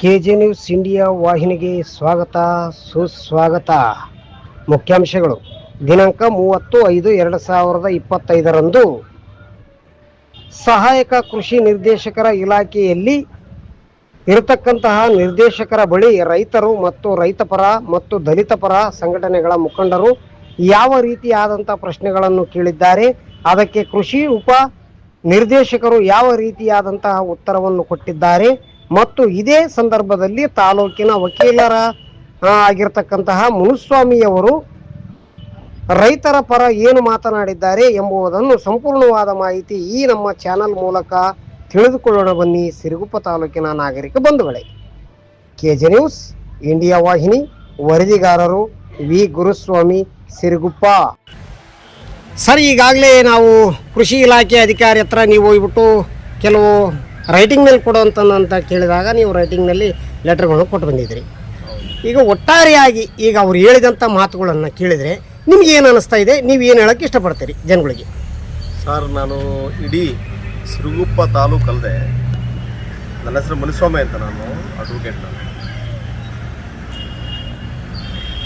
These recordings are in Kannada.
ಕೆ ಜೆ ನ್ಯೂಸ್ ಇಂಡಿಯಾ ವಾಹಿನಿಗೆ ಸ್ವಾಗತ, ಸುಸ್ವಾಗತ. ಮುಖ್ಯಾಂಶಗಳು. ದಿನಾಂಕ ಮೂವತ್ತು ಐದು ಎರಡು ಸಾವಿರದ ಇಪ್ಪತ್ತೈದರಂದು ಸಹಾಯಕ ಕೃಷಿ ನಿರ್ದೇಶಕರ ಇಲಾಖೆಯಲ್ಲಿ ಇರತಕ್ಕಂತಹ ನಿರ್ದೇಶಕರ ಬಳಿ ರೈತರು ಮತ್ತು ರೈತಪರ ಮತ್ತು ದಲಿತಪರ ಸಂಘಟನೆಗಳ ಮುಖಂಡರು ಯಾವ ರೀತಿಯಾದಂಥ ಪ್ರಶ್ನೆಗಳನ್ನು ಕೇಳಿದ್ದಾರೆ, ಅದಕ್ಕೆ ಕೃಷಿ ಉಪ ನಿರ್ದೇಶಕರು ಯಾವ ರೀತಿಯಾದಂತಹ ಉತ್ತರವನ್ನು ಕೊಟ್ಟಿದ್ದಾರೆ ಮತ್ತು ಇದೇ ಸಂದರ್ಭದಲ್ಲಿ ತಾಲೂಕಿನ ವಕೀಲರ ಆಗಿರ್ತಕ್ಕಂತಹ ಮುನುಸ್ವಾಮಿಯವರು ರೈತರ ಪರ ಏನು ಮಾತನಾಡಿದ್ದಾರೆ ಎಂಬುದನ್ನು ಸಂಪೂರ್ಣವಾದ ಮಾಹಿತಿ ಈ ನಮ್ಮ ಚಾನಲ್ ಮೂಲಕ ತಿಳಿದುಕೊಳ್ಳೋಣ ಬನ್ನಿ. ಸಿರುಗುಪ್ಪ ತಾಲೂಕಿನ ನಾಗರಿಕ ಬಂಧುಗಳೇ ಕೆ ಜೆ ನ್ಯೂಸ್ ಇಂಡಿಯಾ ವಾಹಿನಿ, ವರದಿಗಾರರು ವಿ. ಗುರುಸ್ವಾಮಿ, ಸಿರುಗುಪ್ಪ. ಸರ್, ಈಗಾಗಲೇ ನಾವು ಕೃಷಿ ಇಲಾಖೆ ಅಧಿಕಾರಿ ಹತ್ರ ನೀವು ಹೋಗ್ಬಿಟ್ಟು ಕೆಲವು ರೈಟಿಂಗ್ನಲ್ಲಿ ಕೊಡು ಅಂತ ಕೇಳಿದಾಗ ನೀವು ರೈಟಿಂಗ್ನಲ್ಲಿ ಲೆಟರ್ಗಳನ್ನು ಕೊಟ್ಟು ಬಂದಿದ್ದೀರಿ. ಈಗ ಒಟ್ಟಾರೆಯಾಗಿ ಈಗ ಅವ್ರು ಹೇಳಿದಂಥ ಮಾತುಗಳನ್ನು ಕೇಳಿದರೆ ನಿಮ್ಗೆ ಏನು ಅನ್ನಿಸ್ತಾ ಇದೆ? ನೀವು ಏನು ಹೇಳೋಕ್ಕೆ ಇಷ್ಟಪಡ್ತೀರಿ ಜನಗಳಿಗೆ? ಸರ್ ನಾನು ಇಡೀ ಸಿರುಗುಪ್ಪ ತಾಲೂಕಲ್ಲದೆ ನನ್ನ ಹೆಸರು ಮುನಿಸ್ವಾಮಿ ಅಂತ ನಾನು ಅಡ್ವೊಕೇಟ್ ನಾನು.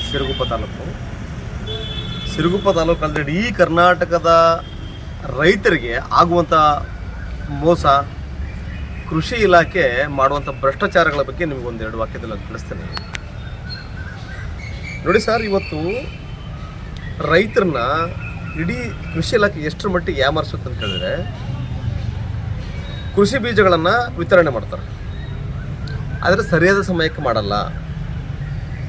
ಸಿರುಗುಪ್ಪ ತಾಲೂಕು. ಸಿರುಗುಪ್ಪ ತಾಲೂಕಲ್ಲದೆ ಇಡೀ ಕರ್ನಾಟಕದ ರೈತರಿಗೆ ಆಗುವಂಥ ಮೋಸ ಕೃಷಿ ಇಲಾಖೆ ಮಾಡುವಂಥ ಭ್ರಷ್ಟಾಚಾರಗಳ ಬಗ್ಗೆ ನಿಮಗೊಂದೆರಡು ವಾಕ್ಯದಲ್ಲಿ ನಾನು ತಿಳಿಸ್ತೇನೆ. ನೋಡಿ ಸರ್, ಇವತ್ತು ರೈತರನ್ನ ಇಡೀ ಕೃಷಿ ಇಲಾಖೆ ಎಷ್ಟರ ಮಟ್ಟಿಗೆ ಯಾಮಾರಿಸುತ್ತೆ ಅಂತ ಹೇಳಿದ್ರೆ, ಕೃಷಿ ಬೀಜಗಳನ್ನು ವಿತರಣೆ ಮಾಡ್ತಾರೆ. ಆದರೆ ಸರಿಯಾದ ಸಮಯಕ್ಕೆ ಮಾಡಲ್ಲ.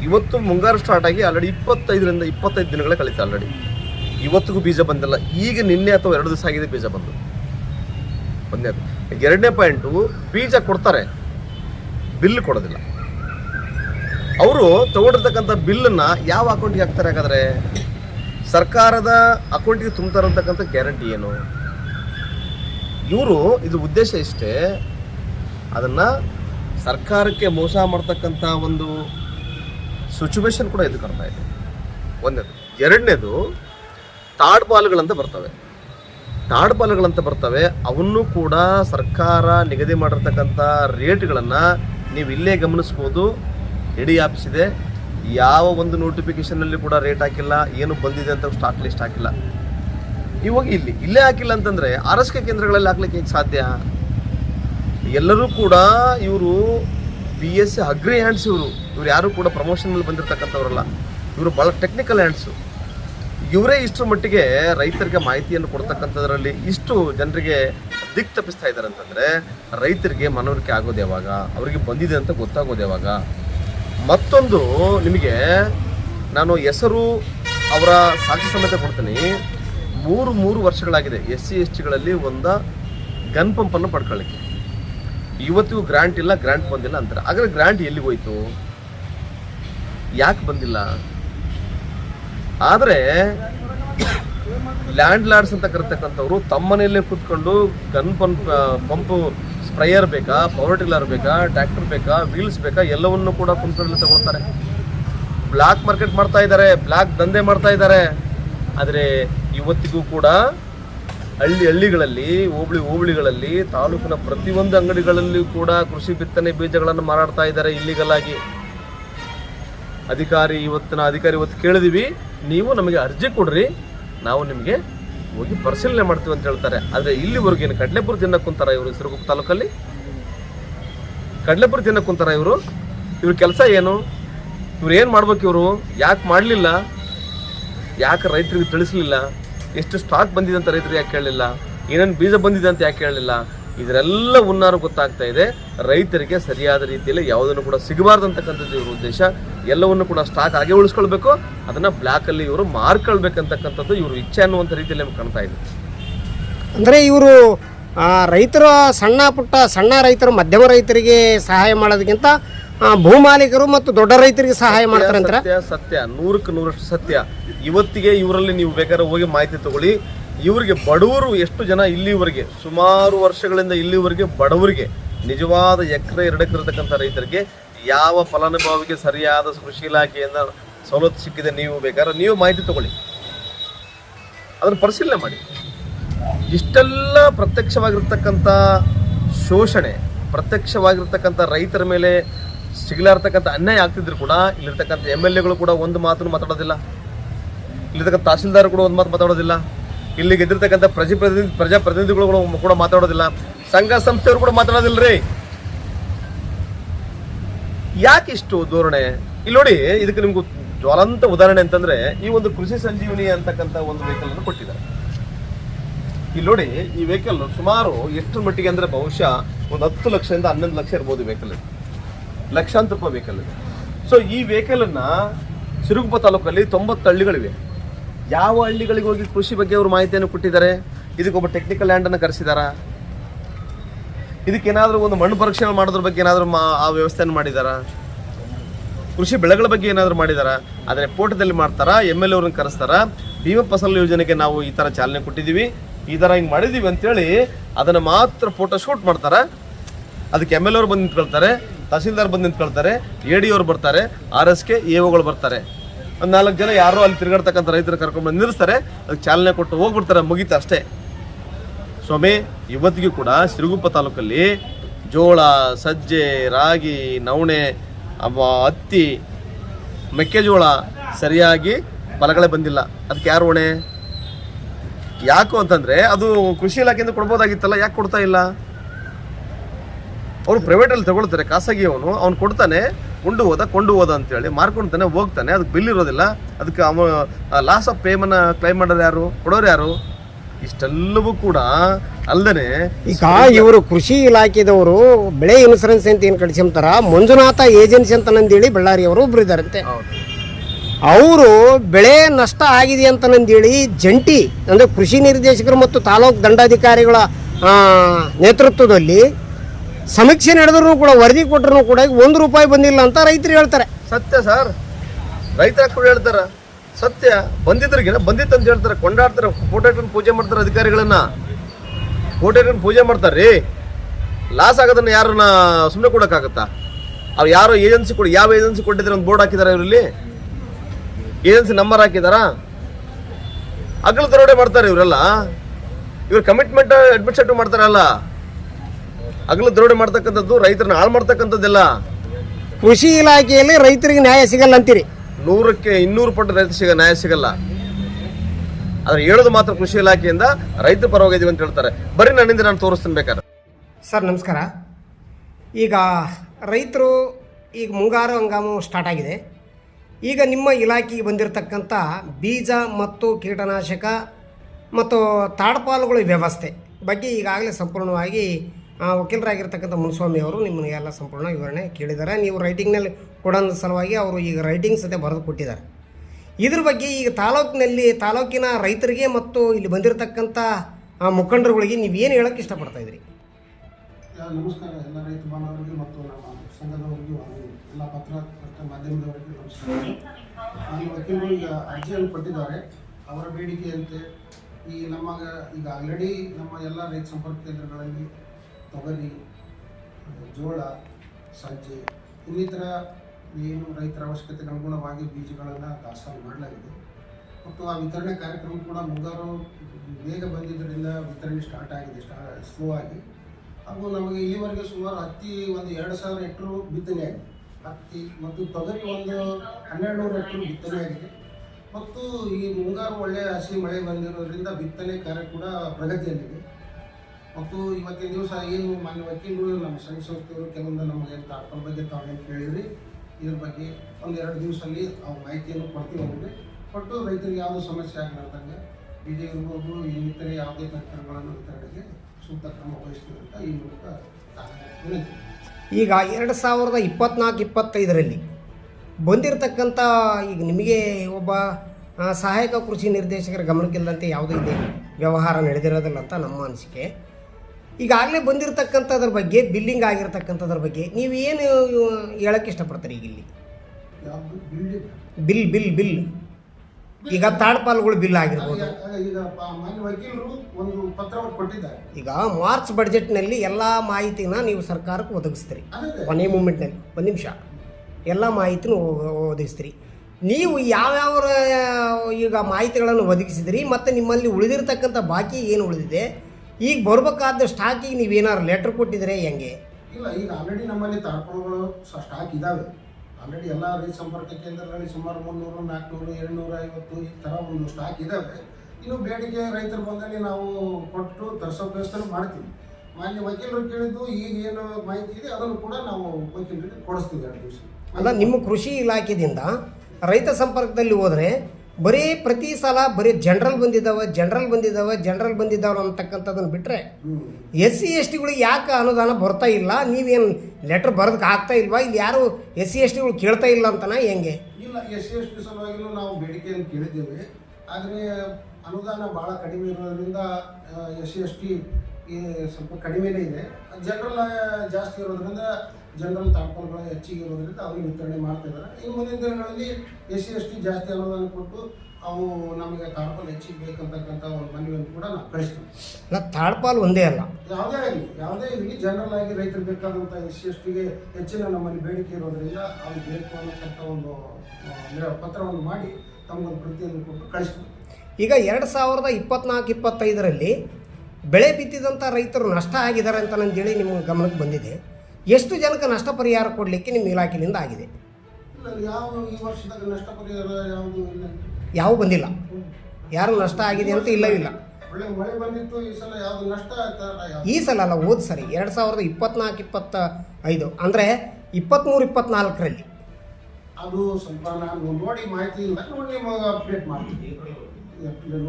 ಇವತ್ತು ಮುಂಗಾರು ಸ್ಟಾರ್ಟ್ ಆಗಿ ಆಲ್ರೆಡಿ ಇಪ್ಪತ್ತೈದರಿಂದ ಇಪ್ಪತ್ತೈದು ದಿನಗಳೇ ಕಳೀತು ಆಲ್ರೆಡಿ ಇವತ್ತಿಗೂ ಬೀಜ ಬಂದಿಲ್ಲ. ಈಗ ನಿನ್ನೆ ಅಥವಾ ಎರಡು ದಿವಸ ಆಗಿದೆ ಬೀಜ ಬಂದು. ಒಂದನೇದು ಎರಡನೇ ಪಾಯಿಂಟು ಬೀಜ ಕೊಡ್ತಾರೆ. ಬಿಲ್ ಕೊಡೋದಿಲ್ಲ. ಅವರು ತಗೊಂಡಿರ್ತಕ್ಕಂಥ ಬಿಲ್ಲನ್ನು ಯಾವ ಅಕೌಂಟಿಗೆ ಹಾಕ್ತಾರೆ ಹಾಗಾದ್ರೆ? ಸರ್ಕಾರದ ಅಕೌಂಟಿಗೆ ತುಂಬ್ತಾರೆ ಅಂತಕ್ಕಂಥ ಗ್ಯಾರಂಟಿ ಏನು? ಇವರು ಇದು ಉದ್ದೇಶ ಇಷ್ಟೇ, ಅದನ್ನು ಸರ್ಕಾರಕ್ಕೆ ಮೋಸ ಮಾಡ್ತಕ್ಕಂಥ ಒಂದು ಸಿಚುವೇಶನ್ ಕೂಡ ಇದು ಕಾಣ್ತಾ ಇದೆ. ಒಂದನೇದು ಎರಡನೇದು ತಾಡ್ಪಾಲುಗಳಂತ ಬರ್ತವೆ. ತಾಡ್ಪಾಲುಗಳಂತ ಬರ್ತವೆ, ಅವನ್ನು ಕೂಡ ಸರ್ಕಾರ ನಿಗದಿ ಮಾಡಿರ್ತಕ್ಕಂಥ ರೇಟ್ಗಳನ್ನು ನೀವು ಇಲ್ಲೇ ಗಮನಿಸ್ಬೋದು. ಇಡೀ ಆಫೀಸ್ ಇದೆ ಯಾವ ಒಂದು ನೋಟಿಫಿಕೇಶನಲ್ಲಿ ಕೂಡ ರೇಟ್ ಹಾಕಿಲ್ಲ, ಏನು ಬಂದಿದೆ ಅಂತ ಸ್ಟಾಕ್ ಲಿಸ್ಟ್ ಹಾಕಿಲ್ಲ. ಇವಾಗ ಇಲ್ಲಿ, ಇಲ್ಲೇ ಹಾಕಿಲ್ಲ ಅಂತಂದರೆ ಆರಸ್ಕೆ ಕೇಂದ್ರಗಳಲ್ಲಿ ಹಾಕ್ಲಿಕ್ಕೆ ಹೇಗೆ ಸಾಧ್ಯ? ಎಲ್ಲರೂ ಕೂಡ ಇವರು B S C agri hands ಇವರು, ಇವ್ರು ಯಾರು ಕೂಡ ಪ್ರಮೋಷನಲ್ಲಿ ಬಂದಿರತಕ್ಕಂಥವ್ರಲ್ಲ. ಇವರು ಭಾಳ ಟೆಕ್ನಿಕಲ್ ಹ್ಯಾಂಡ್ಸು ಇವರೇ ಇಷ್ಟರ ಮಟ್ಟಿಗೆ ರೈತರಿಗೆ ಮಾಹಿತಿಯನ್ನು ಕೊಡ್ತಕ್ಕಂಥದ್ರಲ್ಲಿ ಇಷ್ಟು ಜನರಿಗೆ ದಿಕ್ ತಪ್ಪಿಸ್ತಾ ಇದ್ದಾರೆ ಅಂತಂದರೆ ರೈತರಿಗೆ ಮನವರಿಕೆ ಆಗೋದು ಯಾವಾಗ? ಅವರಿಗೆ ಬಂದಿದೆ ಅಂತ ಗೊತ್ತಾಗೋದು ಯಾವಾಗ? ಮತ್ತೊಂದು ನಿಮಗೆ ನಾನು ಹೆಸರು, ಅವರ ಸಾಕ್ಷಿ ಸಮೇತ ಕೊಡ್ತೀನಿ. ಮೂರು ಮೂರು ವರ್ಷಗಳಾಗಿದೆ ಎಸ್ ಸಿ, ಎಸ್ ಟಿಗಳಲ್ಲಿ ಒಂದ ಗನ್ ಪಂಪನ್ನು ಪಡ್ಕೊಳ್ಳಿಕ್ಕೆ. ಇವತ್ತಿಗೂ ಗ್ರ್ಯಾಂಟ್ ಇಲ್ಲ ಗ್ರ್ಯಾಂಟ್ ಬಂದಿಲ್ಲ ಅಂತಾರೆ. ಆದರೆ ಗ್ರ್ಯಾಂಟ್ ಎಲ್ಲಿಗೆ ಹೋಯ್ತು ಯಾಕೆ ಬಂದಿಲ್ಲ? ಆದರೆ ಲ್ಯಾಂಡ್ ಲಾರ್ಡ್ಸ್ ಅಂತ ಕರಿತಕ್ಕಂಥವ್ರು ತಮ್ಮನೆಯಲ್ಲೇ ಕೂತ್ಕೊಂಡು ಗನ್ ಪಂಪ್ ಪಂಪು ಸ್ಪ್ರೇಯರ್ ಬೇಕಾ, ಪವರ್ ಟಿಲ್ಲರ್ ಬೇಕಾ, ಟ್ರ್ಯಾಕ್ಟರ್ ಬೇಕಾ, ವೀಲ್ಸ್ ಬೇಕಾ, ಎಲ್ಲವನ್ನು ಕೂಡ ಕುಂತ್ಕೊಳ್ಳಿ ತಗೊಳ್ತಾರೆ. ಬ್ಲ್ಯಾಕ್ ಮಾರ್ಕೆಟ್ ಮಾಡ್ತಾ ಇದ್ದಾರೆ, ಬ್ಲಾಕ್ ದಂಧೆ ಮಾಡ್ತಾ ಇದ್ದಾರೆ. ಆದರೆ ಇವತ್ತಿಗೂ ಕೂಡ ಹಳ್ಳಿ ಹಳ್ಳಿಗಳಲ್ಲಿ, ಹೋಬಳಿ ಹೋಬಳಿಗಳಲ್ಲಿ, ತಾಲೂಕಿನ ಪ್ರತಿಯೊಂದು ಅಂಗಡಿಗಳಲ್ಲಿಯೂ ಕೂಡ ಕೃಷಿ ಬಿತ್ತನೆ ಬೀಜಗಳನ್ನು ಮಾರಾಡ್ತಾ ಇದ್ದಾರೆ ಇಲ್ಲಿಗಲ್ ಆಗಿ. ಅಧಿಕಾರಿ ಇವತ್ತಿನ ಅಧಿಕಾರಿ ಇವತ್ತು ಕೇಳಿದೀವಿ. ನೀವು ನಮಗೆ ಅರ್ಜಿ ಕೊಡ್ರಿ. ನಾವು ನಿಮಗೆ ಹೋಗಿ ಪರಿಶೀಲನೆ ಮಾಡ್ತೀವಿ ಅಂತ ಹೇಳ್ತಾರೆ. ಆದರೆ ಇಲ್ಲಿವರೆಗೆ ಏನು ಕಡಲೆಪುರ ತಿನ್ನಕ್ಕೆ ಕುಂತಾರ ಇವರು ಸಿರುಗುಪ್ಪ ತಾಲೂಕಲ್ಲಿ? ಕಡಲೆಪುರ ತಿನ್ನಕ್ಕೆ ಕುಂತಾರ ಇವರು? ಇವ್ರ ಕೆಲಸ ಏನು? ಇವ್ರು ಏನು ಮಾಡ್ಬೇಕು ಇವರು? ಯಾಕೆ ಮಾಡಲಿಲ್ಲ? ಯಾಕೆ ರೈತರಿಗೆ ತಿಳಿಸಲಿಲ್ಲ? ಎಷ್ಟು ಸ್ಟಾಕ್ ಬಂದಿದೆ ಅಂತ ರೈತರಿಗೆ ಯಾಕೆ ಹೇಳಲಿಲ್ಲ ಏನೇನು ಬೀಜ ಬಂದಿದೆ ಅಂತ ಯಾಕೆ ಕೇಳಲಿಲ್ಲ? ಇದರೆಲ್ಲ ಉನ್ನಾರು ಗೊತ್ತಾಗ್ತಾ ಇದೆ. ರೈತರಿಗೆ ಸರಿಯಾದ ರೀತಿಯಲ್ಲಿ ಯಾವುದನ್ನು ಕೂಡ ಸಿಗಬಾರ್ದು ಅಂತಕ್ಕಂಥದ್ದು ಇವರ ಉದ್ದೇಶ. ಎಲ್ಲವನ್ನು ಕೂಡ ಸ್ಟಾಕ್ ಆಗಿ ಉಳಿಸ್ಕೊಳ್ಬೇಕು. ಅದನ್ನ ಬ್ಲ್ಯಾಕಲ್ಲಿ ಇವರು ಮಾರ್ಕೊಳ್ಬೇಕಂತಕ್ಕಂಥದ್ದು ಇವರು ಇಚ್ಛೆ ಅನ್ನುವಂಥ ರೀತಿಯಲ್ಲಿ ನಮ್ಗೆ ಕಾಣ್ತಾ ಇದೆ. ಅಂದರೆ ಇವರು ರೈತರ ಸಣ್ಣ ಪುಟ್ಟ ಸಣ್ಣ ರೈತರು ಮಧ್ಯಮ ರೈತರಿಗೆ ಸಹಾಯ ಮಾಡೋದಕ್ಕಿಂತ ಭೂಮಾಲೀಕರು ಮತ್ತು ದೊಡ್ಡ ರೈತರಿಗೆ ಸಹಾಯ ಮಾಡ್ತಾರೆ ಸತ್ಯ ಸತ್ಯ. ನೂರಕ್ಕೆ ನೂರಷ್ಟು ಸತ್ಯ. ಇವತ್ತಿಗೆ ಇವರಲ್ಲಿ ನೀವು ಬೇಕಾದ್ರೆ ಹೋಗಿ ಮಾಹಿತಿ ತಗೊಳ್ಳಿ. ಇವರಿಗೆ ಬಡವರು ಎಷ್ಟು ಜನ ಇಲ್ಲಿವರೆಗೆ, ಸುಮಾರು ವರ್ಷಗಳಿಂದ ಇಲ್ಲಿವರೆಗೆ ಬಡವರಿಗೆ, ನಿಜವಾದ ಎಕರೆ ಎರಡು ಎಕರೆ ಇರತಕ್ಕಂಥ ರೈತರಿಗೆ ಯಾವ ಫಲಾನುಭವಿಗೆ ಸರಿಯಾದ ಕೃಷಿ ಇಲಾಖೆಯಿಂದ ಸವಲತ್ತು ಸಿಕ್ಕಿದೆ ನೀವು ಬೇಕಾದ್ರೆ ನೀವು ಮಾಹಿತಿ ತಗೊಳ್ಳಿ. ಅದನ್ನು ಪರಿಶೀಲನೆ ಮಾಡಿ. ಇಷ್ಟೆಲ್ಲ ಪ್ರತ್ಯಕ್ಷವಾಗಿರ್ತಕ್ಕಂಥ ಶೋಷಣೆ, ಪ್ರತ್ಯಕ್ಷವಾಗಿರ್ತಕ್ಕಂಥ ರೈತರ ಮೇಲೆ ಸಿಗಲಾರ್ತಕ್ಕಂಥ ಅನ್ಯಾಯ ಆಗ್ತಿದ್ರು ಕೂಡ, ಇಲ್ಲಿರ್ತಕ್ಕಂಥ ಎಂ ಎಲ್ ಎಗಳು ಕೂಡ ಒಂದು ಮಾತನ್ನು ಮಾತಾಡೋದಿಲ್ಲ. ಇಲ್ಲಿರ್ತಕ್ಕಂಥ ತಹಸೀಲ್ದಾರ್ ಕೂಡ ಒಂದು ಮಾತು ಮಾತಾಡೋದಿಲ್ಲ. ಇಲ್ಲಿ ಗೆದ್ದಿರ್ತಕ್ಕಂಥ ಪ್ರಜಾಪ್ರತಿನಿಧಿ ಪ್ರಜಾಪ್ರತಿನಿಧಿಗಳು ಕೂಡ- ಮಾತಾಡೋದಿಲ್ಲ. ಸಂಘ ಸಂಸ್ಥೆಯವರು ಕೂಡ ಮಾತಾಡೋದಿಲ್ಲ ರೀ ಯಾಕೆ ಇಷ್ಟು ಧೋರಣೆ? ಇಲ್ಲಿ ನೋಡಿ, ಇದಕ್ಕೆ ನಿಮ್ಗೆ ಜ್ವಲಂತ ಉದಾಹರಣೆ ಅಂತಂದ್ರೆ, ಈ ಒಂದು ಕೃಷಿ ಸಂಜೀವಿನಿ ಅಂತಕ್ಕಂಥ ಒಂದು ವೆಹಿಕಲ್ ಅನ್ನು ಕೊಟ್ಟಿದ್ದಾರೆ. ಇಲ್ಲಿ ನೋಡಿ, ಈ ವೆಹಿಕಲ್ ಸುಮಾರು ಎಷ್ಟು ಮಟ್ಟಿಗೆ ಅಂದ್ರೆ ಬಹುಶಃ ಒಂದು ಹತ್ತು ಲಕ್ಷದಿಂದ ಹನ್ನೊಂದು ಲಕ್ಷ ಇರ್ಬೋದು ವೆಹಿಕಲ್ ಲಕ್ಷಾಂತರ ರೂಪಾಯಿ ವೆಹಿಕಲ್ ಇದೆ ಸೊ ಈ ವೆಹಿಕಲ್ ಅನ್ನ ಸಿರುಗುಪ್ಪ ತಾಲೂಕಲ್ಲಿ ತೊಂಬತ್ತು ಹಳ್ಳಿಗಳಿವೆ. ಯಾವ ಹಳ್ಳಿಗಳಿಗೆ ಹೋಗಿ ಕೃಷಿ ಬಗ್ಗೆ ಅವರು ಮಾಹಿತಿಯನ್ನು ಕೊಟ್ಟಿದ್ದಾರೆ? ಇದಕ್ಕೊಬ್ಬ ಟೆಕ್ನಿಕಲ್ ಲ್ಯಾಂಡ್ ಅನ್ನು ಕರೆಸಿದಾರಾ? ಇದಕ್ಕೇನಾದ್ರೂ ಒಂದು ಮಣ್ಣು ಪರೀಕ್ಷೆ ಮಾಡೋದ್ರ ಬಗ್ಗೆ ಏನಾದರೂ ಆ ವ್ಯವಸ್ಥೆಯನ್ನು ಮಾಡಿದಾರಾ? ಕೃಷಿ ಬೆಳೆಗಳ ಬಗ್ಗೆ ಏನಾದರೂ ಮಾಡಿದಾರಾ? ಆದರೆ ಪೋಟದಲ್ಲಿ ಮಾಡ್ತಾರಾ? ಎಂ ಎಲ್ ಅವ್ರನ್ನ ಕರೆಸ್ತಾರ? ಭೀಮ ಫಸಲ್ ಯೋಜನೆಗೆ ನಾವು ಈ ಥರ ಚಾಲನೆ ಕೊಟ್ಟಿದ್ದೀವಿ. ಈ ಥರ ಹಿಂಗೆ ಮಾಡಿದ್ದೀವಿ ಅಂತೇಳಿ ಅದನ್ನು ಮಾತ್ರ ಫೋಟೋ ಶೂಟ್ ಮಾಡ್ತಾರ? ಅದಕ್ಕೆ ಎಂ ಎಲ್ ಅವ್ರು ಬಂದು ನಿಂತ್ಕೊಳ್ತಾರೆ, ತಹಸೀಲ್ದಾರ್ ಬಂದು ನಿಂತ್ಕೊಳ್ತಾರೆ ಎ ಡಿ ಅವ್ರು ಬರ್ತಾರೆ ಆರ್ ಎಸ್ ಕೆ ಎ ಓಗಳು ಬರ್ತಾರೆ. ಒಂದು ನಾಲ್ಕು ಜನ ಯಾರು ಅಲ್ಲಿ ತಿರುಗಾಡ್ತಕ್ಕಂಥ ರೈತರು ಕರ್ಕೊಂಡ್ಬಂದು ನಿಲ್ಲಿಸ್ತಾರೆ. ಅದಕ್ಕೆ ಚಾಲನೆ ಕೊಟ್ಟು ಹೋಗ್ಬಿಡ್ತಾರೆ ಮುಗಿತು ಅಷ್ಟೇ. ಸ್ವಾಮಿ, ಇವತ್ತಿಗೂ ಕೂಡ ಸಿರುಗುಪ್ಪ ತಾಲೂಕಲ್ಲಿ ಜೋಳ, ಸಜ್ಜೆ, ರಾಗಿ, ನವಣೆ ಹತ್ತಿ, ಮೆಕ್ಕೆಜೋಳ ಸರಿಯಾಗಿ ಫಲಗಳೇ ಬಂದಿಲ್ಲ. ಅದಕ್ಕೆ ಯಾರು ಹೊಣೆ? ಯಾಕು ಅಂತಂದರೆ ಅದು ಕೃಷಿ ಇಲಾಖೆಯಿಂದ ಕೊಡ್ಬೋದಾಗಿತ್ತಲ್ಲ, ಯಾಕೆ ಕೊಡ್ತಾ ಇಲ್ಲ? ಅವರು ಪ್ರೈವೇಟಲ್ಲಿ ತಗೊಳ್ತಾರೆ, ಖಾಸಗಿ ಅವನು, ಅವ್ನು ಕೊಡ್ತಾನೆ. ಕೊಂಡು ಹೋದ ಕೊಂಡು ಹೋದ ಅಂತೇಳಿ ಮಾರ್ಕೊಂಡ್ತಾನೆ ಹೋಗ್ತಾನೆ. ಅದಕ್ಕೆ ಬಿಲ್ ಇರೋದಿಲ್ಲ. ಅದಕ್ಕೆ ಅವ ಲಾಸ್ ಆಫ್ ಪೇಮನ್ನ ಕ್ಲೈಮ್ ಮಾಡೋರು ಯಾರು? ಕೊಡೋರು ಯಾರು? ಇಷ್ಟೆಲ್ಲವೂ ಕೂಡ ಅಲ್ಲದೆ ಈಗ ಇವರು ಕೃಷಿ ಇಲಾಖೆದವರು ಬೆಳೆ ಇನ್ಸೂರೆನ್ಸ್ ಅಂತ ಏನು ಕಳಿಸಿರ್ತಾರ ಮಂಜುನಾಥ ಏಜೆನ್ಸಿ ಅಂತ ನಂದೇಳಿ ಬಳ್ಳಾರಿಯವರು ಒಬ್ರು ಇದ್ದಾರಂತೆ ಅವರು ಬೆಳೆ ನಷ್ಟ ಆಗಿದೆ ಅಂತ ನಂದೇಳಿ ಜಂಟಿ ಅಂದರೆ ಕೃಷಿ ನಿರ್ದೇಶಕರು ಮತ್ತು ತಾಲೂಕು ದಂಡಾಧಿಕಾರಿಗಳ ನೇತೃತ್ವದಲ್ಲಿ ಸಮೀಕ್ಷೆ ನಡೆದ್ರು ಕೂಡ, ವರದಿ ಕೊಟ್ಟರು ಕೂಡ ಒಂದು ರೂಪಾಯಿ ಬಂದಿಲ್ಲ ಅಂತ ರೈತರು ಹೇಳ್ತಾರೆ. ಸತ್ಯ ಸರ್. ರೈತರ ಕೂಡ ಹೇಳ್ತಾರ. ಸತ್ಯ. ಬಂದಿದ್ರಿಗೆ ಬಂದಿತ್ತು ಅಂತ ಹೇಳ್ತಾರೆ. ಕೊಂಡಾಡ್ತಾರೆ ಫೋಟೋ ಪೂಜೆ ಮಾಡ್ತಾರೆ ಅಧಿಕಾರಿಗಳನ್ನ. ಕೋಟೆ ಪೂಜೆ ಪೂಜೆ ಮಾಡ್ತಾರ್ರಿ ಲಾಸ್ ಆಗೋದನ್ನ ಯಾರನ್ನ ಸುಮ್ಮನೆ ಕೊಡೋಕ್ಕಾಗತ್ತಾ? ಅವ್ರು ಯಾರೋ ಏಜೆನ್ಸಿ ಕೊಡಿ, ಯಾವ ಏಜೆನ್ಸಿ ಕೊಟ್ಟಿದ್ರೆ ಒಂದು ಬೋರ್ಡ್ ಹಾಕಿದಾರ ಇವರಲ್ಲಿ? ಏಜೆನ್ಸಿ ನಂಬರ್ ಹಾಕಿದಾರಾ? ಅಗಲ ದರೋಡೆ ಮಾಡ್ತಾರೆ ಇವರೆಲ್ಲ. ಇವ್ರು ಕಮಿಟ್ಮೆಂಟ್ ಸೆಟ್ ಮಾಡ್ತಾರಲ್ಲ. ಅಗಲ ದರೋಡೆ ಮಾಡ್ತಕ್ಕಂಥದ್ದು ರೈತರನ್ನ ಹಾಳು ಮಾಡ್ತಕ್ಕಂಥದ್ದೆಲ್ಲ. ಕೃಷಿ ಇಲಾಖೆಯಲ್ಲಿ ರೈತರಿಗೆ ನ್ಯಾಯ ಸಿಗಲ್ಲ ಅಂತೀರಿ. ನೂರಕ್ಕೆ ಇನ್ನೂರು ಪಟ್ಟು ರೈತ ಸಿಗ ನ್ಯಾಯ ಸಿಗಲ್ಲ. ಆದ್ರೆ ಹೇಳೋದು ಮಾತ್ರ ಕೃಷಿ ಇಲಾಖೆಯಿಂದ ರೈತ ಪರವಾಗಿದ್ದೀವಿ ಅಂತ ಹೇಳ್ತಾರೆ. ಬರೀ ನನ್ನಿಂದ ನಾನು ತೋರಿಸ್ತೀನಿ ಬೇಕಾದ್ರೆ. ಸರ್ ನಮಸ್ಕಾರ. ಈಗ ರೈತರು ಈಗ ಮುಂಗಾರು ಹಂಗಾಮು ಸ್ಟಾರ್ಟ್ ಆಗಿದೆ. ಈಗ ನಿಮ್ಮ ಇಲಾಖೆಗೆ ಬಂದಿರತಕ್ಕಂಥ ಬೀಜ ಮತ್ತು ಕೀಟನಾಶಕ ಮತ್ತು ತಾಡ್ಪಾಲುಗಳ ವ್ಯವಸ್ಥೆ ಬಗ್ಗೆ ಈಗಾಗಲೇ ಸಂಪೂರ್ಣವಾಗಿ ವಕೀಲರಾಗಿರ್ತಕ್ಕಂಥ ಮುನ್ಸ್ವಾಮಿ ಅವರು ನಿಮ್ಮನ್ನೆಲ್ಲ ಸಂಪೂರ್ಣ ವಿವರಣೆ ಕೇಳಿದ್ದಾರೆ. ನೀವು ರೈಟಿಂಗ್ನಲ್ಲಿ ಕೊಡೋ ಸಲುವಾಗಿ ಅವರು ಈಗ ರೈಟಿಂಗ್ ಸತೆ ಬರೆದು ಕೊಟ್ಟಿದ್ದಾರೆ. ಇದ್ರ ಬಗ್ಗೆ ಈಗ ತಾಲೂಕಿನಲ್ಲಿ, ತಾಲೂಕಿನ ರೈತರಿಗೆ ಮತ್ತು ಇಲ್ಲಿ ಬಂದಿರತಕ್ಕಂಥ ಮುಖಂಡರುಗಳಿಗೆ ನೀವು ಏನು ಹೇಳೋಕ್ಕೆ ಇಷ್ಟಪಡ್ತಾ ಇದ್ರಿ? ನಮಸ್ಕಾರ. ಎಲ್ಲ ರೈತ ಬಾಂಧವರಿಗೆ ಮತ್ತು ನಮ್ಮ ಸಂಘದವರಿಗೂ ಎಲ್ಲ ಪತ್ರಕರ್ತ ಮಾಧ್ಯಮದವರಿಗೆ ನಮಸ್ಕಾರ. ನಾನು ವಕೀಲರು ಈಗ ಅರ್ಜಿಯನ್ನು ಕೊಟ್ಟಿದ್ದಾರೆ. ಅವರ ಬೇಡಿಕೆಯಂತೆ ಈ ನಮ್ಮ ಈಗ ಆಲ್ರೆಡಿ ನಮ್ಮ ಎಲ್ಲ ರೈತ ಸಂಪರ್ಕ ಕೇಂದ್ರಗಳಲ್ಲಿ ತೊಗರಿ ಜೋಳ, ಸಜ್ಜೆ ಇನ್ನಿತರ ಏನು ರೈತರ ಅವಶ್ಯಕತೆಗೆ ಅನುಗುಣವಾಗಿ ಬೀಜಗಳನ್ನು ದಾಸ್ತಾನು ಮಾಡಲಾಗಿದೆ. ಮತ್ತು ಆ ವಿತರಣೆ ಕಾರ್ಯಕ್ರಮ ಕೂಡ ಮುಂಗಾರು ಬೇಗ ಬಂದಿದ್ದರಿಂದ ವಿತರಣೆ ಸ್ಟಾರ್ಟ್ ಆಗಿದೆ, ಸ್ಟಾ, ಸ್ಲೋ ಆಗಿ. ಹಾಗೂ ನಮಗೆ ಇಲ್ಲಿವರೆಗೆ ಸುಮಾರು ಹತ್ತಿ ಒಂದು ಎರಡು ಸಾವಿರ ಎಟ್ರು ಬಿತ್ತನೆ ಆಗಿದೆ. ಹತ್ತಿ ಮತ್ತು ತೊಗರಿ ಒಂದು ಹನ್ನೆರಡು ನೂರು ಎಟ್ರು ಬಿತ್ತನೆ ಆಗಿದೆ. ಮತ್ತು ಈ ಮುಂಗಾರು ಒಳ್ಳೆಯ ಹಸಿ ಮಳೆ ಬಂದಿರೋದ್ರಿಂದ ಬಿತ್ತನೆ ಕಾರ್ಯ ಕೂಡ ಪ್ರಗತಿಯಲ್ಲಿದೆ. ಮತ್ತು ಇವತ್ತಿನ ದಿವಸ ಏನು ಮಾನ್ಯ ವಕೀಲರು, ನಮ್ಮ ಸಂಘ ಸಂಸ್ಥೆಯವರು, ಕೆಲವೊಂದು ನಮಗೆ ತಾಡ್ಕೊಂಡ ಬಗ್ಗೆ ತಾವೇನು ಕೇಳಿದ್ರಿ, ಇದ್ರ ಬಗ್ಗೆ ಒಂದು ಎರಡು ದಿವಸದಲ್ಲಿ ಅವ್ರ ಮಾಹಿತಿಯನ್ನು ಕೊಡ್ತೀವಿ ಅವ್ರಿಗೆ. ಕೊಟ್ಟು ರೈತರಿಗೆ ಯಾವುದೂ ಸಮಸ್ಯೆ ಆಗಲಾರ್ದಂಗೆ ಬೀಜ ಇರ್ಬೋದು ಇನ್ನಿತರೆ ಯಾವುದೇ ಪರಿಕರಗಳನ್ನು ವಿತರಣೆಗೆ ಸೂಕ್ತ ಕ್ರಮ ವಹಿಸ್ತೀವಿ ಅಂತ ಈ ಮೂಲಕ ಈಗ ಎರಡು ಸಾವಿರದ ಇಪ್ಪತ್ನಾಲ್ಕು, ಇಪ್ಪತ್ತೈದರಲ್ಲಿ ಬಂದಿರತಕ್ಕಂಥ ಈಗ ನಿಮಗೆ ಒಬ್ಬ ಸಹಾಯಕ ಕೃಷಿ ನಿರ್ದೇಶಕರ ಗಮನಕ್ಕಿಲ್ಲದಂತೆ ಯಾವುದೇ ಇದೆ ವ್ಯವಹಾರ ನಡೆದಿರೋದಿಲ್ಲ ಅಂತ ನಮ್ಮ ಅನಿಸಿಕೆ. ಈಗಾಗಲೇ ಬಂದಿರತಕ್ಕಂಥದ್ರ ಬಗ್ಗೆ ಬಿಲ್ಲಿಂಗ್ ಆಗಿರ್ತಕ್ಕಂಥದ್ರ ಬಗ್ಗೆ ನೀವು ಏನು ಹೇಳಕ್ಕೆ ಇಷ್ಟಪಡ್ತೀರಿ ಈಗ ಇಲ್ಲಿ? ಬಿಲ್ ಬಿಲ್ ಬಿಲ್ ಈಗ ತಾಡ್ಪಾಲ್ಗಳು ಬಿಲ್ ಆಗಿರ್ಬೋದು. ಈಗ ಮಾರ್ಚ್ ಬಡ್ಜೆಟ್ನಲ್ಲಿ ಎಲ್ಲ ಮಾಹಿತಿನ ನೀವು ಸರ್ಕಾರಕ್ಕೆ ಒದಗಿಸ್ತೀರಿ. ಒಂದೇ ಕೊನೆ ಮೂಮೆಂಟ್ನಲ್ಲಿ ಒಂದು ನಿಮಿಷ. ಎಲ್ಲ ಮಾಹಿತಿನೂ ಒದಗಿಸ್ತೀರಿ. ನೀವು ಯಾವ್ಯಾವ ಈಗ ಮಾಹಿತಿಗಳನ್ನು ಒದಗಿಸಿದ್ರಿ, ಮತ್ತು ನಿಮ್ಮಲ್ಲಿ ಉಳಿದಿರ್ತಕ್ಕಂಥ ಬಾಕಿ ಏನು ಉಳಿದಿದೆ? ಈಗ ಬರ್ಬೇಕಾದ ಸ್ಟಾಕಿಗೆ ಏನಾರು ಲೆಟ್ರ್ ಕೊಟ್ಟಿದ್ರೆ ಹೆಂಗೆ? ಇಲ್ಲ ಈಗ ಆಲ್ರೆಡಿ ನಮ್ಮಲ್ಲಿ ತಾಡ್ಪಳುಗಳು ಸ್ಟಾಕ್ ಇದ್ದಾವೆ ಆಲ್ರೆಡಿ ಎಲ್ಲ ರೈತ ಸಂಪರ್ಕ ಕೇಂದ್ರಗಳಲ್ಲಿ ಸುಮಾರು ಮುನ್ನೂರು ನಾಲ್ಕುನೂರು ಏಳ್ನೂರ ಐವತ್ತು ಈ ಥರ ಒಂದು ಸ್ಟಾಕ್ ಇದ್ದಾವೆ ಇನ್ನು ಬೇಡಿಕೆ ರೈತರ ಬಂದಲ್ಲಿ ನಾವು ಕೊಟ್ಟು ತರಿಸೋ ವ್ಯವಸ್ಥೆ ಮಾಡ್ತೀವಿ. ಮಾನ್ಯ ವಕೀಲರು ಕೇಳಿದ್ದು ಈಗ ಏನು ಮಾಹಿತಿ ಇದೆ ಅದನ್ನು ಕೂಡ ನಾವು ವಕೀಲರಿಗೆ ಕೊಡಿಸ್ತೀವಿ ಎರಡು ದಿವಸ. ಅಲ್ಲ ನಿಮ್ಮ ಕೃಷಿ ಇಲಾಖೆಯಿಂದ ರೈತ ಸಂಪರ್ಕದಲ್ಲಿ ಹೋದರೆ ಬರೀ ಪ್ರತಿ ಸಲ ಬರೀ ಜನರಲ್ ಬಂದಿದ್ದಾವೆ ಜನರಲ್ ಬಂದಿದ್ದಾವೆ ಜನರಲ್ ಬಂದಿದ್ದಾವ ಅಂತಕ್ಕಂಥದ್ದನ್ನು ಬಿಟ್ಟರೆ ಎಸ್ ಸಿ ಎಸ್ ಟಿಗಳಿಗೆ ಯಾಕೆ ಅನುದಾನ ಬರ್ತಾ ಇಲ್ಲ? ನೀವೇನು ಲೆಟ್ರ್ ಬರೋದಕ್ಕೆ ಆಗ್ತಾ ಇಲ್ವಾ? ಇಲ್ಲಿ ಯಾರು ಎಸ್ ಸಿ ಎಸ್ ಟಿಗಳು ಕೇಳ್ತಾ ಇಲ್ಲ ಅಂತನಾ ಹೆಂಗೆ? ಇಲ್ಲ ಎಸ್ ಸಿ ಎಸ್ ಟಿ ಸಲುವಾಗಿಯೂ ನಾವು ಬೇಡಿಕೆಯನ್ನು ಕೇಳಿದ್ದೇವೆ. ಆದರೆ ಅನುದಾನ ಭಾಳ ಕಡಿಮೆ ಇರೋದ್ರಿಂದ ಎಸ್ ಸಿ ಎಸ್ ಟಿ ಸ್ವಲ್ಪ ಕಡಿಮೆನೇ ಇದೆ. ಜನರಲ್ ಜಾಸ್ತಿ ಇರೋದ್ರಿಂದ ಜನರಲ್ ತಾಪಮಾನಗಳು ಹೆಚ್ಚಿಗೆ ಇರೋದರಿಂದ ಅವ್ರಿಗೆ ವಿತರಣೆ ಮಾಡ್ತಾ ಇದ್ದಾರೆ ಇನ್ನು ಮುಂದಿನ ದಿನಗಳಲ್ಲಿ ಎಸ್ ಸಿ ಎಸ್ ಟಿ ಜಾಸ್ತಿ ಅನುದಾನ ಕೊಟ್ಟು ಅವು ನಮಗೆ ತಾಳ್ಪಾಲ್ ಹೆಚ್ಚಿಗೆ ಬೇಕಂತಕ್ಕಂಥ ಒಂದು ಮನವಿಯನ್ನು ಕೂಡ ನಾವು ಕಳಿಸ್ತೀವಿ. ಅಲ್ಲ ತಾಡ್ಪಾಲ್ ಒಂದೇ ಅಲ್ಲ. ಯಾವುದೇ ಆಗಲಿ ಯಾವುದೇ ಇರಲಿ ಜನರಲ್ ಆಗಿ ರೈತರು ಬೇಕಾದಂಥ ಎಸ್ ಸಿ ಎಸ್ ಟಿಗೆ ಹೆಚ್ಚಿನ ನಮ್ಮಲ್ಲಿ ಬೇಡಿಕೆ ಇರೋದ್ರಿಂದ ಅವ್ರು ಬೇಕು ಅನ್ನತಕ್ಕಂಥ ಒಂದು ಪತ್ರವನ್ನು ಮಾಡಿ ತಮಗೊಂದು ಪ್ರತಿಯನ್ನು ಕೊಟ್ಟು ಕಳಿಸ್ತೀವಿ. ಈಗ ಎರಡು ಸಾವಿರದ ಇಪ್ಪತ್ನಾಲ್ಕು ಇಪ್ಪತ್ತೈದರಲ್ಲಿ ಬೆಳೆ ಬಿತ್ತಿದಂಥ ರೈತರು ನಷ್ಟ ಆಗಿದ್ದಾರೆ ಅಂತ ನಂದೇಳಿ ನಿಮ್ಮ ಗಮನಕ್ಕೆ ಬಂದಿದೆ. ಎಷ್ಟು ಜನಕ್ಕೆ ನಷ್ಟ ಪರಿಹಾರ ಕೊಡಲಿಕ್ಕೆ ನಿಮ್ಮ ಇಲಾಖೆಯಿಂದ ಆಗಿದೆ? ಇಲ್ಲ ಯಾವ ಈ ವರ್ಷದಾಗ ನಷ್ಟ ಪರಿಹಾರ ಯಾವುದು ಇಲ್ಲ. ಯಾವ ಬಂದಿಲ್ಲ. ಯಾರು ನಷ್ಟ ಆಗಿದೆ ಅಂತ ಇಲ್ಲವಿಲ್ಲ ಮಳೆ ಬಂದಿತ್ತು ಈ ಸಲ ಅಲ್ಲ ಹೋದ್ ಸರಿ ಎರಡು ಸಾವಿರದ ಇಪ್ಪತ್ನಾಲ್ಕು ಇಪ್ಪತ್ತ ಐದು ಅಂದರೆ ಇಪ್ಪತ್ತ್ಮೂರು ಇಪ್ಪತ್ನಾಲ್ಕರಲ್ಲಿ. ಅದು ಸ್ವಲ್ಪ ನಾನು ನೋಡಿ ಮಾಹಿತಿ ಇಲ್ಲ ನೋಡಿ ನಿಮಗೆ ಅಪ್ಡೇಟ್ ಮಾಡ್ತೀನಿ.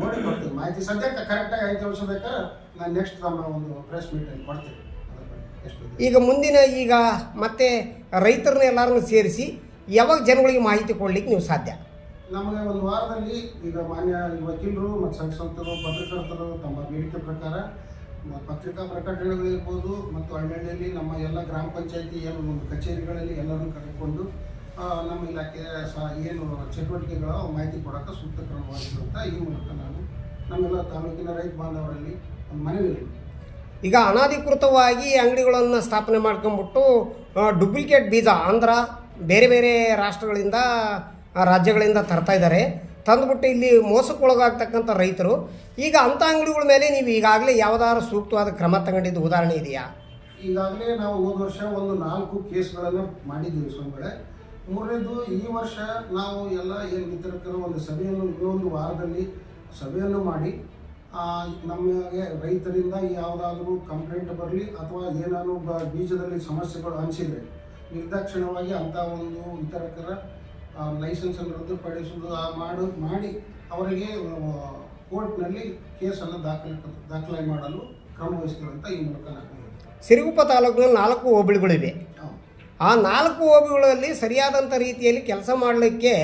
ನೋಡಿ ಕೊಡ್ತೀನಿ ಮಾಹಿತಿ. ಸದ್ಯಕ್ಕೆ ಕರೆಕ್ಟಾಗಿ ಐದು ವರ್ಷ ಬೇಕಾದ್ರೆ ನಾನು ನೆಕ್ಸ್ಟ್ ನಮ್ಮ ಒಂದು ಪ್ರೆಸ್ ಮೀಟಲ್ಲಿ ಕೊಡ್ತೀನಿ. ಈಗ ಮುಂದಿನ ಈಗ ಮತ್ತೆ ರೈತರನ್ನ ಎಲ್ಲರನ್ನು ಸೇರಿಸಿ ಯಾವಾಗ ಜನಗಳಿಗೆ ಮಾಹಿತಿ ಕೊಡ್ಲಿಕ್ಕೆ ನೀವು ಸಾಧ್ಯ? ನಮಗೆ ಒಂದು ವಾರದಲ್ಲಿ ಈಗ ಮಾನ್ಯ ವಕೀಲರು ಮತ್ತು ಸಂಘ ಸಂಸ್ಥರು ಪತ್ರಕರ್ತರು ತಮ್ಮ ಬೇಡಿಕೆ ಪ್ರಕಾರ ಪತ್ರಿಕಾ ಪ್ರಕಟಣೆಗಳಿರ್ಬೋದು ಮತ್ತು ಹಳ್ಳಿಯಲ್ಲಿ ನಮ್ಮ ಎಲ್ಲ ಗ್ರಾಮ ಪಂಚಾಯತಿ ಏನು ಒಂದು ಕಚೇರಿಗಳಲ್ಲಿ ಎಲ್ಲರನ್ನು ಕರೆಕೊಂಡು ನಮ್ಮ ಇಲಾಖೆಯ ಸಹ ಏನು ಚಟುವಟಿಕೆಗಳ ಮಾಹಿತಿ ಕೊಡೋಕೆ ಸೂಕ್ತ ಕ್ರಮವಾಗಿರುವಂಥ ಈ ಮೂಲಕ ನಾನು ನಮ್ಮೆಲ್ಲ ತಾಲೂಕಿನ ರೈತ ಬಾಂಧವರಲ್ಲಿ ಒಂದು ಮನವಿ ಈಗ ಅನಧಿಕೃತವಾಗಿ ಅಂಗಡಿಗಳನ್ನು ಸ್ಥಾಪನೆ ಮಾಡ್ಕೊಂಬಿಟ್ಟು ಡುಪ್ಲಿಕೇಟ್ ಬೀಜ ಆಂಧ್ರ, ಬೇರೆ ಬೇರೆ ರಾಷ್ಟ್ರಗಳಿಂದ ರಾಜ್ಯಗಳಿಂದ ತರ್ತಾ ಇದ್ದಾರೆ. ತಂದುಬಿಟ್ಟು ಇಲ್ಲಿ ಮೋಸಕ್ಕೊಳಗಾಗ್ತಕ್ಕಂಥ ರೈತರು. ಈಗ ಅಂಥ ಅಂಗಡಿಗಳ ಮೇಲೆ ನೀವು ಈಗಾಗಲೇ ಯಾವುದಾದ್ರು ಸೂಕ್ತವಾದ ಕ್ರಮ ತಗೊಂಡಿದ್ದು ಉದಾಹರಣೆ ಇದೆಯಾ? ಈಗಾಗಲೇ ನಾವು ಹೋದ ವರ್ಷ ಒಂದು ನಾಲ್ಕು ಕೇಸ್ಗಳನ್ನು ಮಾಡಿದ್ದೀವಿ ಸ್ವಾಮಿಗಳೇ. ಮೂರನೇದು, ಈ ವರ್ಷ ನಾವು ಎಲ್ಲ ಏನು ವಿತರಕರು ಒಂದು ಸಭೆಯನ್ನು ಇನ್ನೊಂದು ವಾರದಲ್ಲಿ ಸಭೆಯನ್ನು ಮಾಡಿ ನಮಗೆ ರೈತರಿಂದ ಯಾವುದಾದ್ರೂ ಕಂಪ್ಲೇಂಟ್ ಬರಲಿ ಅಥವಾ ಏನಾದರೂ ಬೀಜದಲ್ಲಿ ಸಮಸ್ಯೆಗಳು ಅನಿಸಿದರೆ ನಿರ್ದಾಕ್ಷಿಣ್ಯವಾಗಿ ಅಂಥ ಒಂದು ವಿತರಕರ ಲೈಸೆನ್ಸನ್ನು ರದ್ದುಪಡಿಸುವುದು ಆ ಮಾಡು ಮಾಡಿ ಅವರಿಗೆ ಕೋರ್ಟ್ನಲ್ಲಿ ಕೇಸನ್ನು ದಾಖಲೆ ದಾಖಲೆ ಮಾಡಲು ಕ್ರಮ ವಹಿಸ್ತೀವಂತ ಈ ಮೂಲಕ ಸಿರಿಗುಪ್ಪ ತಾಲೂಕಿನ ಸಿರುಗುಪ್ಪ ತಾಲೂಕಿನಲ್ಲಿ ನಾಲ್ಕು ಹೋಬಳಿಗಳಿವೆ. ಆ ನಾಲ್ಕು ಹೋಬಳಿಗಳಲ್ಲಿ ಸರಿಯಾದಂಥ ರೀತಿಯಲ್ಲಿ ಕೆಲಸ ಮಾಡಲಿಕ್ಕೆ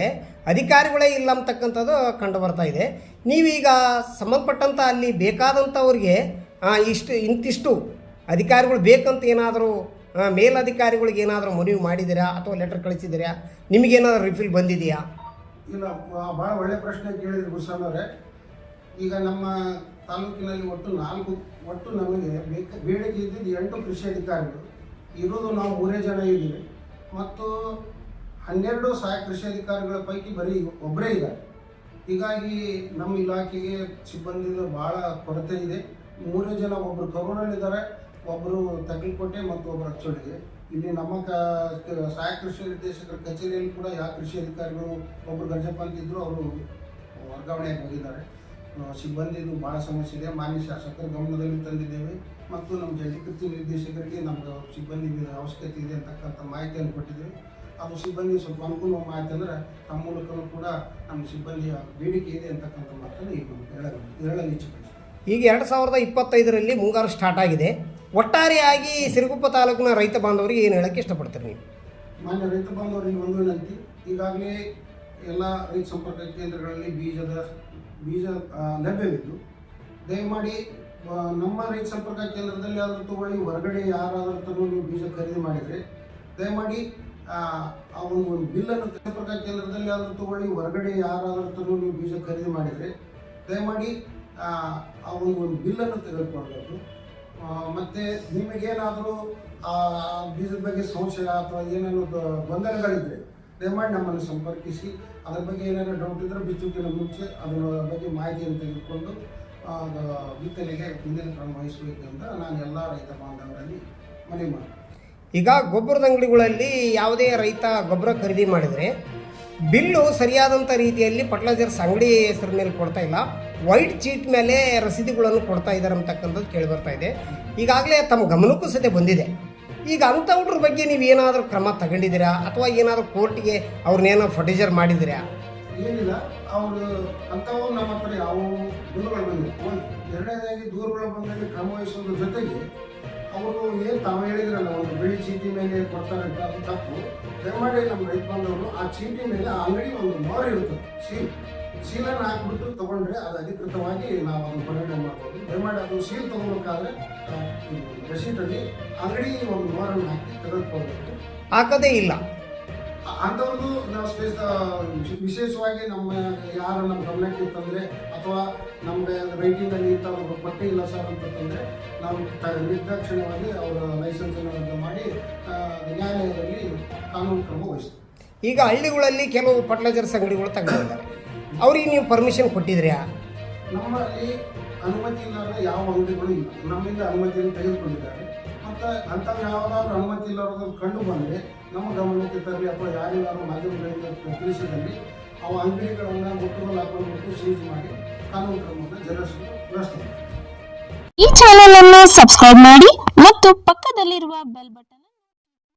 ಅಧಿಕಾರಿಗಳೇ ಇಲ್ಲ ಅಂತಕ್ಕಂಥದ್ದು ಕಂಡು ಬರ್ತಾ ಇದೆ. ನೀವೀಗ ಸಂಬಂಧಪಟ್ಟಂಥ ಅಲ್ಲಿ ಬೇಕಾದಂಥವ್ರಿಗೆ ಇಷ್ಟು, ಇಂತಿಷ್ಟು ಅಧಿಕಾರಿಗಳು ಬೇಕಂತ ಏನಾದರೂ ಮೇಲಧಿಕಾರಿಗಳಿಗೆ ಏನಾದರೂ ಮನವಿ ಮಾಡಿದಿರಾ ಅಥವಾ ಲೆಟರ್ ಕಳಿಸಿದ್ದೀರಾ? ನಿಮಗೇನಾದರೂ ರಿಫಿಲ್ ಬಂದಿದೆಯಾ? ಇಲ್ಲ ಭಾಳ ಒಳ್ಳೆ ಪ್ರಶ್ನೆ ಕೇಳಿದ್ರು ಅವರೇ ಈಗ ನಮ್ಮ ತಾಲೂಕಿನಲ್ಲಿ ಒಟ್ಟು ನಾಲ್ಕು, ಒಟ್ಟು ನಮಗೆ ಬೇಕ, ಬೇಡಿಕೆ ಇದ್ದಿದ್ದು ಎಂಟು ಕೃಷಿ ಅಧಿಕಾರಿಗಳು. ಇರೋದು ನಾವು ಮೂರೇ ಜನ ಇದ್ದೀವಿ. ಮತ್ತು ಹನ್ನೆರಡು ಸಹಾಯಕ ಕೃಷಿ ಅಧಿಕಾರಿಗಳ ಪೈಕಿ ಬರೀ ಒಬ್ಬರೇ ಇದ್ದಾರೆ. ಹೀಗಾಗಿ ನಮ್ಮ ಇಲಾಖೆಗೆ ಸಿಬ್ಬಂದಿದು ಭಾಳ ಕೊರತೆ ಇದೆ. ಮೂರೇ ಜನ ಒಬ್ಬರು ಕರೂರಲ್ಲಿದ್ದಾರೆ ಒಬ್ಬರು ತಗಲ್ಕೋಟೆ ಮತ್ತು ಒಬ್ಬರು ಅಚ್ಚೋಡಿಗೆ. ಇಲ್ಲಿ ನಮ್ಮ ಕ ಸಹಾಯಕ ಕೃಷಿ ನಿರ್ದೇಶಕರ ಕಚೇರಿಯಲ್ಲಿ ಕೂಡ ಯಾವ ಕೃಷಿ ಅಧಿಕಾರಿಗಳು ಒಬ್ಬರು ಗಂಜಪ್ಪ ಅಂತ ಇದ್ರು ಅವರು ವರ್ಗಾವಣೆ ಹೋಗಿದ್ದಾರೆ. ಸಿಬ್ಬಂದಿದು ಭಾಳ ಸಮಸ್ಯೆ ಇದೆ. ಮಾನ್ಯ ಶಾಸಕರ ಗಮನದಲ್ಲಿ ತಂದಿದ್ದೇವೆ. ಮತ್ತು ನಮ್ಮ ಜಂಟಿ ಕೃಷಿ ನಿರ್ದೇಶಕರಿಗೆ ನಮ್ಗೆ ಸಿಬ್ಬಂದಿ ಅವಶ್ಯಕತೆ ಇದೆ ಅಂತಕ್ಕಂಥ ಮಾಹಿತಿಯನ್ನು ಕೊಟ್ಟಿದ್ದೇವೆ. ಅದು ಸಿಬ್ಬಂದಿ ಸ್ವಲ್ಪ ಅನುಕೂಲ ಅಂದರೆ ತಮ್ಮ ಮೂಲಕನೂ ಕೂಡ ನಮ್ಮ ಸಿಬ್ಬಂದಿಯ ಬೇಡಿಕೆ ಇದೆ ಅಂತಕ್ಕಂಥ ಮಾತನ್ನು ಈಗ ಹೇಳಲು ಹೇಳಲು ಈಗ ಎರಡು ಸಾವಿರದ ಇಪ್ಪತ್ತೈದರಲ್ಲಿ ಮುಂಗಾರು ಸ್ಟಾರ್ಟ್ ಆಗಿದೆ. ಒಟ್ಟಾರೆಯಾಗಿ ಸಿರುಗುಪ್ಪ ತಾಲೂಕಿನ ರೈತ ಬಾಂಧವರಿಗೆ ಏನು ಹೇಳಕ್ಕೆ ಇಷ್ಟಪಡ್ತೀರಿ ನೀವು? ಮಾನ್ಯ ರೈತ ಬಾಂಧವರಿಗೆ ಒಂದು ವಿನಂತಿ ಈಗಾಗಲೇ ಎಲ್ಲ ರೈತ ಸಂಪರ್ಕ ಕೇಂದ್ರಗಳಲ್ಲಿ ಬೀಜದ ಬೀಜ ಲಭ್ಯವಿದ್ದು ದಯಮಾಡಿ ನಮ್ಮ ರೈತ ಸಂಪರ್ಕ ಕೇಂದ್ರದಲ್ಲಿ ಆದರೂ ತಗೊಳ್ಳಿ ಹೊರಗಡೆ ಯಾರಾದರೂ ತಗೊಂಡು ನೀವು ಬೀಜ ಖರೀದಿ ಮಾಡಿದರೆ ದಯಮಾಡಿ ಒಂದು ಬಿಲ್ಲನ್ನು ಸಂಪರ್ಕ ಕೇಂದ್ರದಲ್ಲಿ ಆದರೂ ತಗೊಳ್ಳಿ, ಹೊರಗಡೆ ಯಾರಾದರೂ ನೀವು ಬೀಜ ಖರೀದಿ ಮಾಡಿದರೆ, ದಯಮಾಡಿ, ಆ ಒಂದು ಬಿಲ್ಲನ್ನು ತೆಗೆದುಕೊಳ್ಬೇಕು. ಮತ್ತು ನಿಮಗೇನಾದರೂ ಆ ಬೀಜದ ಬಗ್ಗೆ ಸಂಶಯ ಅಥವಾ ಏನೇನು ಗೊಂದಲಗಳಿದ್ರೆ, ದಯಮಾಡಿ ನಮ್ಮನ್ನು ಸಂಪರ್ಕಿಸಿ. ಅದರ ಬಗ್ಗೆ ಏನಾದರೂ ಡೌಟ್ ಇದ್ದರೆ ಬಿತ್ತುಕಿನ ಮುಂಚೆ ಅದರ ಬಗ್ಗೆ ಮಾಹಿತಿಯನ್ನು ತೆಗೆದುಕೊಂಡು ಬಿತ್ತನೆಗೆ ಮುಂದಿನ ಕ್ರಮ ಅಂತ ನಾನು ಎಲ್ಲ ರೈತ ಬಾಂಧವರಲ್ಲಿ ಮನವಿ ಮಾಡ್ತೀನಿ. ಈಗ ಗೊಬ್ಬರದ ಅಂಗಡಿಗಳಲ್ಲಿ ಯಾವುದೇ ರೈತ ಗೊಬ್ಬರ ಖರೀದಿ ಮಾಡಿದರೆ ಬಿಲ್ಲು ಸರಿಯಾದಂಥ ರೀತಿಯಲ್ಲಿ ಫರ್ಟಿಲೈಸರ್ಸ್ ಅಂಗಡಿ ಹೆಸರ ಮೇಲೆ ಕೊಡ್ತಾ ಇಲ್ಲ. ವೈಟ್ ಚೀಟ್ ಮೇಲೆ ರಸೀದಿಗಳನ್ನು ಕೊಡ್ತಾ ಇದ್ದಾರೆ ಅಂತಕ್ಕಂಥದ್ದು ಕೇಳಿ ಬರ್ತಾ ಇದೆ. ಈಗಾಗಲೇ ತಮ್ಮ ಗಮನಕ್ಕೂ ಸತೆ ಬಂದಿದೆ. ಈಗ ಅಂಥವ್ರ ಬಗ್ಗೆ ನೀವು ಏನಾದರೂ ಕ್ರಮ ತಗೊಂಡಿದ್ದೀರಾ? ಅಥವಾ ಏನಾದರೂ ಕೋರ್ಟಿಗೆ ಅವ್ರನ್ನೇನೋ ಫರ್ಟಿಲೈಸರ್ ಮಾಡಿದ್ದೀರಾ? ಏನಿಲ್ಲ, ಅವರು ಅಂಥವು ನಮ್ಮ ಹತ್ರ ಯಾವ ದೂರುಗಳು ಎರಡನೇದಾಗಿ ದೂರುಗಳು ಬಂದಾಗ ಕ್ರಮ ವಹಿಸೋದ್ರ ಜೊತೆಗೆ ಅವರು ಏನು ತಾವು ಹೇಳಿದ್ರಲ್ಲ ಚೀಟಿ ಮೇಲೆ ಕೊಡ್ತಾರೆ ಅಂತ ತಪ್ಪು. ದಯಮಾಡಿ ನಮ್ಮ ರೈತ ಬಾಂಧವರು ಆ ಚೀಟಿ ಮೇಲೆ ಆಲ್ರೆಡಿ ಒಂದು ಮೋರ್ ಇರುತ್ತೆ. ಸೀಲ್ ಸೀಲನ್ನು ಹಾಕ್ಬಿಟ್ಟು ತಗೊಂಡ್ರೆ ಅದು ಅಧಿಕೃತವಾಗಿ ನಾವು ಅದನ್ನು ಪರಿಣಾಮ ಮಾಡ್ಬೋದು. ದಯಮಾಡಿ ಅದು ಸೀಲ್ ತಗೋಬೇಕಾದ್ರೆ ರಸೀಟಲ್ಲಿ ಆಲ್ರೆಡಿ ಒಂದು ಮೊರನ್ನು ಹಾಕಿ ತೆಗೆದುಕೊಳ್ಬೇಕು. ಹಾಕೋದೇ ಇಲ್ಲ. ಅಂಥವ್ರದ್ದು ನಾವು ಸ್ಪೇಸ್ ವಿಶೇಷವಾಗಿ ನಮ್ಮ ಯಾರು ನಮ್ಮ ಗಮನಕ್ಕೆ ಇತ್ತಂದರೆ ಅಥವಾ ನಮಗೆ ರೈಟಿಂಗಲ್ಲಿ ಇಂಥವ್ರು ಪಟ್ಟಿ ಇಲ್ಲ ಸರ್ ಅಂತಂದರೆ ನಾವು ನಿರ್ದಾಕ್ಷಿಣ್ಯವಾಗಿ ಅವರ ಲೈಸೆನ್ಸನ್ನು ರದ್ದು ಮಾಡಿ ನ್ಯಾಯಾಲಯದಲ್ಲಿ ಕಾನೂನು ಕ್ರಮ ವಹಿಸ್ತೀವಿ ಈಗ ಹಳ್ಳಿಗಳಲ್ಲಿ ಕೆಲವು ಫರ್ಟಿಲೈಸರ್ಸ್ ಅಂಗಡಿಗಳು ತಗೊಂಡಿದ್ದಾರೆ ಅವ್ರಿಗೆ ನೀವು ಪರ್ಮಿಷನ್ ಕೊಟ್ಟಿದ್ರ್ಯಾ? ನಮ್ಮಲ್ಲಿ ಅನುಮತಿ ಇಲ್ಲದ ಯಾವ ಅಂಗಡಿಗಳು ಇಲ್ಲ. ನಮ್ಮಿಂದ ಅನುಮತಿಯನ್ನು ತೆಗೆದುಕೊಂಡಿದ್ದಾರೆ. ಮತ್ತು ಅಂತ ಯಾವ್ದಾದ್ರು ಅನುಮತಿ ಇಲ್ಲದ ಕಂಡು ಬಂದರೆ ನಮ್ಮ ಗಮನಕ್ಕೆ ತರಲಿ ಅಥವಾ ಯಾರಿಗಾದ್ರು ಮಾಧ್ಯಮಗಳಿಗೆ ತಿಳಿಸಿದಲ್ಲಿ ಅವು ಅಂಗಡಿಗಳನ್ನು ಮುಟ್ಟುಗೋಲು ಹಾಕೊಂಡ್ಬಿಟ್ಟು ಸೀಸ್ ಮಾಡಿ ಕಾನೂನು ಕ್ರಮವನ್ನು ಜರುಗಿಸಲು ಈ ಚಾನೆಲ್ ಅನ್ನು ಸಬ್ಸ್ಕ್ರೈಬ್ ಮಾಡಿ ಮತ್ತು ಪಕ್ಕದಲ್ಲಿರುವ ಬೆಲ್ ಬಟನ್